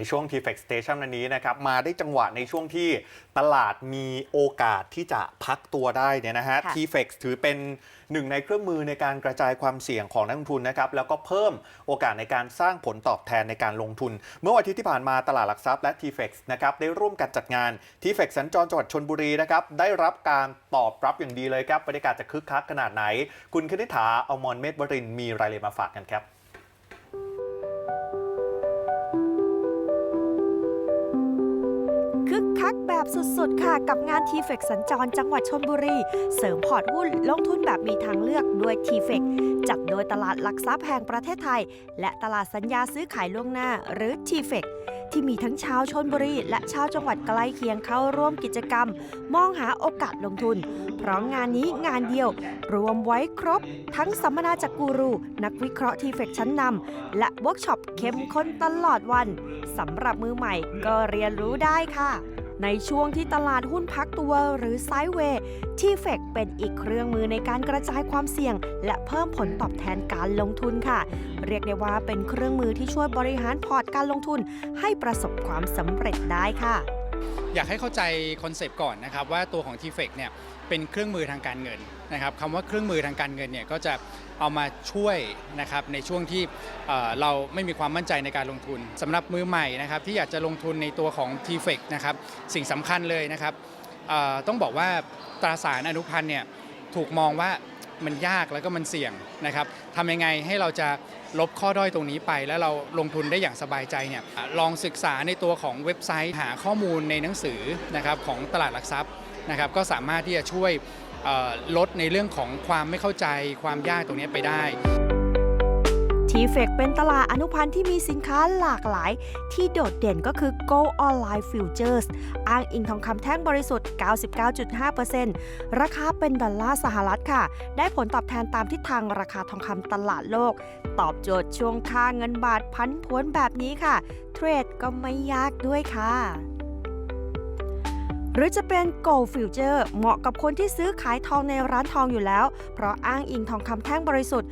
ในช่วง t f e x Station อันนี้นะครับมาได้จังหวะในช่วงที่ตลาดมีโอกาสที่จะพักตัวได้เนี่ยนะฮะค่ะ t f e x ถือเป็นหนึ่งในเครื่องมือในการกระจายความเสี่ยงของนักลงทุนนะครับแล้วก็เพิ่มโอกาสในการสร้างผลตอบแทนในการลงทุน เมื่อวันอาทิตย์ที่ผ่านมาตลาดหลักทรัพย์และ t f e x นะครับได้ร่วมกันจัดงาน t f e x สัญจรจังหวัดชนบุรีนะครับได้รับการตอบรับอย่างดีเลยครับบรรยากาศจะคึกคักขนาดไหน คุณคณิษฐาอมรเมธวรินทร์มีรายละเอียดมาฝากกันครับ แบบสุดๆ ค่ะ กับงาน t ีเฟกสัญจรจังหวัดชนบุรี เสริมพอร์ตหุ้นลงทุนแบบมีทางเลือกด้วย t ีเฟกจัดโดยตลาดหลักทรัพย์แห่งประเทศไทย และตลาดสัญญาซื้อขายล่วงหน้าหรือ t ีเฟกที่มีทั้งชาวชนบุรีและชาวจังหวัดใกล้เคียงเข้าร่วมกิจกรรม มองหาโอกาสลงทุน เพราะงานนี้งานเดียว รวมไว้ครบ ทั้งสัมมนาจากกูรู นักวิเคราะห์ทีเฟกชั้นนำและเวิร์กช็อปเข้มข้นตลอดวันสำหรับมือใหม่ก็เรียนรู้ได้ค่ะ ในช่วงที่ตลาดหุ้นพักตัวหรือไซด์เวย์ที่เฟกเป็นอีกเครื่องมือในการกระจายความเสี่ยง และเพิ่มผลตอบแทนการลงทุนค่ะ เรียกได้ว่าเป็นเครื่องมือที่ช่วยบริหารพอร์ตการลงทุน ให้ประสบความสำเร็จได้ค่ะ อยากให้เข้าใจคอนเซปต์ก่อนนะครับว่าตัวของ t f e c เนี่ยเป็นเครื่องมือทางการเงินนะครับคำว่าเครื่องมือทางการเงินเนี่ยก็จะเอามาช่วยนะครับในช่วงที่เราไม่มีความมั่นใจในการลงทุนสำหรับมือใหม่นะครับที่อยากจะลงทุนในตัวของ t f e c นะครับสิ่งสำคัญเลยนะครับต้องบอกว่าตราสารอนุพันธ์เนี่ยถูกมองว่า มันยากแล้วก็มันเสี่ยงนะครับทำยังไงให้เราจะลบข้อด้อยตรงนี้ไป แล้วเราลงทุนได้อย่างสบายใจเนี่ยลองศึกษาในตัวของเว็บไซต์หาข้อมูลในหนังสือนะครับของตลาดหลักทรัพย์นะครับก็สามารถที่จะช่วยลดในเรื่องของความไม่เข้าใจความยากตรงนี้ไปได้ ทีเฟกเป็นตลาดอนุพันธ์ที่มีสินค้าหลากหลาย ที่โดดเด่นก็คือ Go Online Futures อ้างอิงทองคำแท่งบริสุทธิ์ 99.5%ราคาเป็นดอลลาร์สหรัฐค่ะ ได้ผลตอบแทนตามทิศทางราคาทองคำตลาดโลก ตอบโจทย์ช่วงค่าเงินบาทพันผวนแบบนี้ค่ะ เทรดก็ไม่ยากด้วยค่ะ หรือจะเป็น Gold Future เหมาะกับคนที่ซื้อขายทองในร้านทองอยู่แล้ว เพราะอ้างอิงทองคำแท่งบริสุทธิ์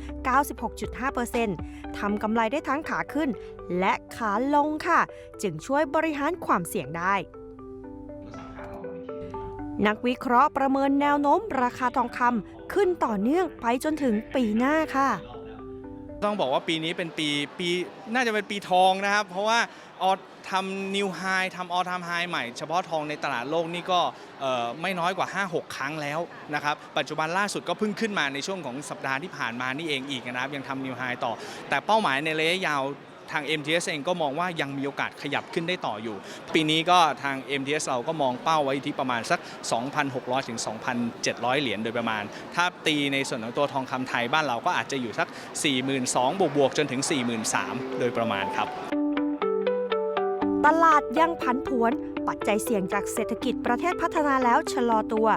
96.5%ทำกำไรได้ทั้งขาขึ้น และขาลงค่ะ จึงช่วยบริหารความเสี่ยงได้ นักวิเคราะห์ประเมินแนวโน้มราคาทองคำขึ้นต่อเนื่องไปจนถึงปีหน้าค่ะ ต้องบอกว่าปีนี้เป็นปีปีน่าจะเป็นปีทองนะครับ เพราะว่าออทำนิวไฮทำออทำไฮใหม่เฉพาะทองในตลาดโลกนี่ก็ไม่น้อยกว่า 5-6 ครั้งแล้วนะครับ ปัจจุบันล่าสุดก็เพิ่งขึ้นมาในช่วงของสัปดาห์ที่ผ่านมานี่เองอีกนะครับ ยังทำนิวไฮต่อ แต่เป้าหมายในระยะยาว ทาง MTS เองก็มองว่ายังมีโอกาสขยับขึ้นได้ต่ออยู่ ปีนี้ก็ทาง MTS เราก็มองเป้าไว้ที่ประมาณสัก 2,600 ถึง 2,700 เหรียญโดยประมาณ ถ้าตีในส่วนของตัวทองคำไทยบ้านเราก็อาจจะอยู่สัก 42,000บวกบวกๆจนถึง 43,000 โดยประมาณครับ ตลาดยังผันผวน ปัจจัยเสี่ยงจากเศรษฐกิจประเทศพัฒนาแล้วชะลอตัว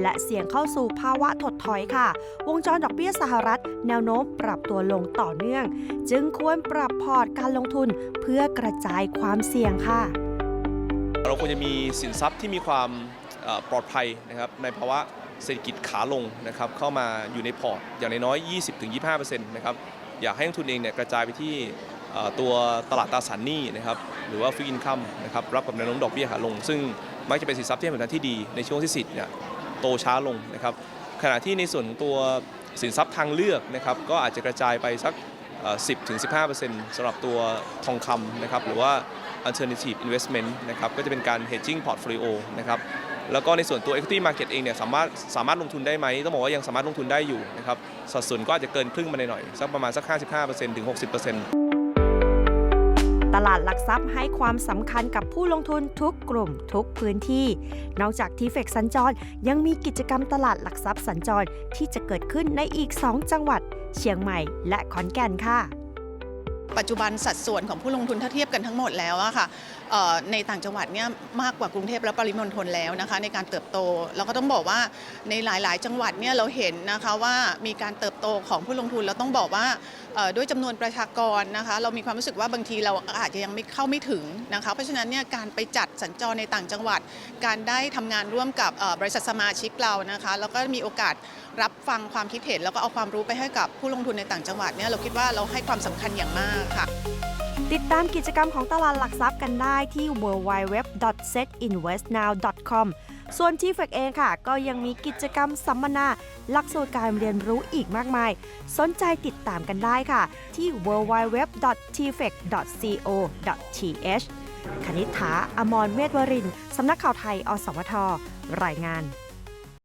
และเสี่ยงเข้าสู่ภาวะถดถอยค่ะ วงจรดอกเบี้ยสหรัฐ แนวโน้มปรับตัวลงต่อเนื่อง จึงควรปรับพอร์ตการลงทุนเพื่อกระจายความเสี่ยงค่ะ เราควรจะมีสินทรัพย์ที่มีความปลอดภัยนะครับในภาวะเศรษฐกิจขาลงนะครับเข้ามาอยู่ในพอร์ตอย่างน้อย 20-25%นะครับอยากให้นักทุนเองเนี่ยกระจายไปที่ ตัวตลาดตราสารหนี้นะครับหรือว่าฟิกอินคัมนะครับรับกับแนวโน้มดอกเบี้ยขาลง ซึ่งมักจะเป็นสินทรัพย์ที่ให้ผลตอบแทนที่ดีในช่วงที่สิทธิ์เนี่ยโตช้าลงนะครับขณะที่ในส่วนของตัวสินทรัพย์ทางเลือกนะครับก็อาจจะกระจายไปสัก 10-15%สำหรับตัวทองคำนะครับหรือว่า alternative investment นะครับก็จะเป็นการ hedging portfolio นะครับแล้วก็ในส่วนตัว equity market เองเนี่ยสามารถสามารถลงทุนได้ไหมต้องบอกว่ายังสามารถลงทุนได้อยู่นะครับสัดส่วนก็อาจจะเกินครึ่งมาหน่อยๆสักประมาณสัก 55%ถึง 60% ตลาดหลักทรัพย์ให้ความสำคัญกับผู้ลงทุนทุกกลุ่มทุกพื้นที่ นอกจากทีเฟกสัญจรยังมีกิจกรรมตลาดหลักทรัพย์สัญจรที่จะเกิดขึ้นในอีก 2 จังหวัด เชียงใหม่และขอนแก่นค่ะปัจจุบันสัดส่วนของผู้ลงทุนถ้าเทียบกันทั้งหมดแล้วอะค่ะ ในต่างจังหวัดเนี่ยมากกว่ากรุงเทพและปริมณฑลแล้วนะคะ ในการเติบโตแล้วก็ต้องบอกว่าในหลาย ๆ จังหวัดเนี่ยเราเห็นนะคะว่ามีการเติบโตของผู้ลงทุนเราต้องบอกว่าด้วยจำนวนประชากรนะคะเรามีความรู้สึกว่าบางทีเราอาจจะยังไม่เข้าไม่ถึงนะคะเพราะฉะนั้นเนี่ยการไปจัดสัญจรในต่างจังหวัด การได้ทำงานร่วมกับบริษัทสมาชิกเรานะคะแล้วก็มีโอกาสรับฟังความคิดเห็น แล้วก็เอาความรู้ไปให้กับผู้ลงทุนในต่างจังหวัดเนี่ยเราคิดว่าเราให้ความสำคัญอย่างมากค่ะ ติดตามกิจกรรมของตลาดหลักทรัพย์กันได้ที่ www.setinvestnow.com ส่วน t f e c เองค่ะ ก็ยังมีกิจกรรมสัมมนาหลักสูตรการเรียนรู้อีกมากมาย สนใจติดตามกันได้ค่ะ ที่ www.tfec.co.th คณิษฐาอมรเวทวริน สำนักข่าวไทย อสวทรายงาน